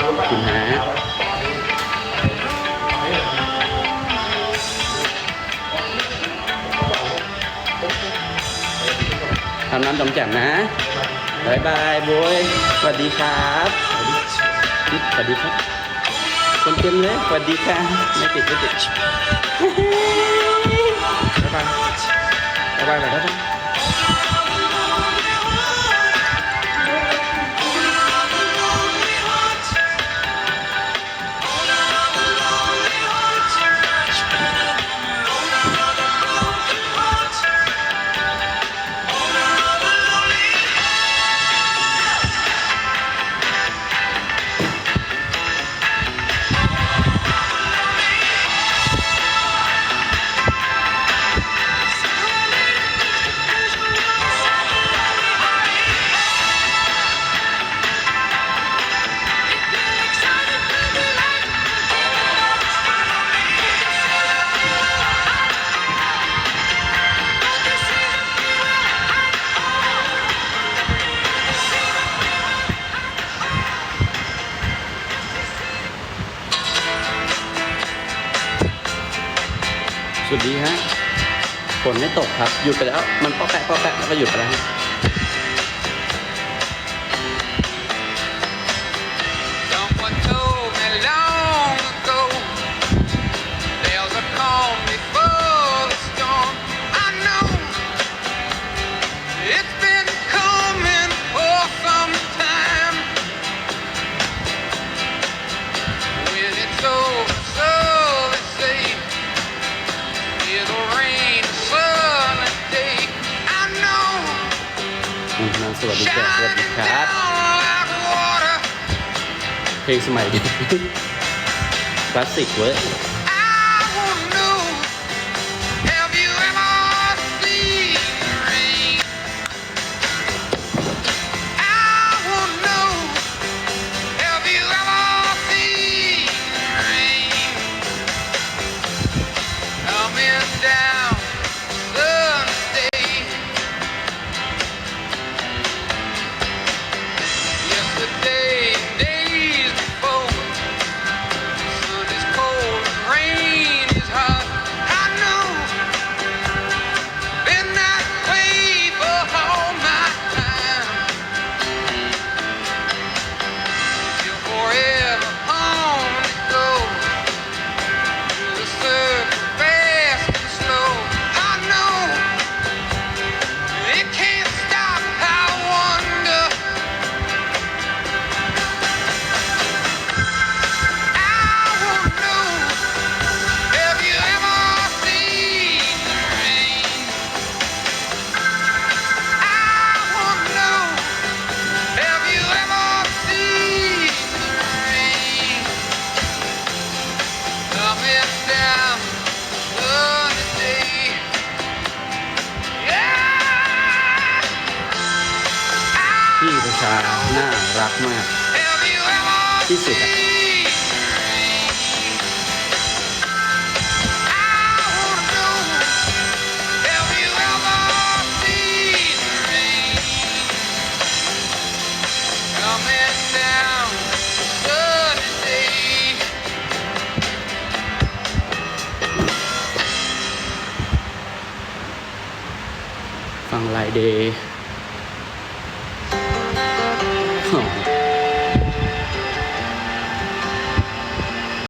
คุณฮะทำน้ำจอมแจ่มนะบายบายบวยสวัสดีครับสวัสดีครับ คนเต็มเลยสวัสดีค่ะไม่ติดไม่ติดบ๊ายบายบ๊ายบายหน่อยครับ สวัสดีฮะฝนไม่ตกครับหยุดไปแล้ว มันป๊อแปะป๊อแปะแล้วก็หยุดไปแล้ว สวัสดีครับสวัสดีครับเพลงสมัยนี้คลาสสิกเว้ย พี่ประชาน่ารักมาก Have you ever ที่สุดอะ ฟังไลเดย์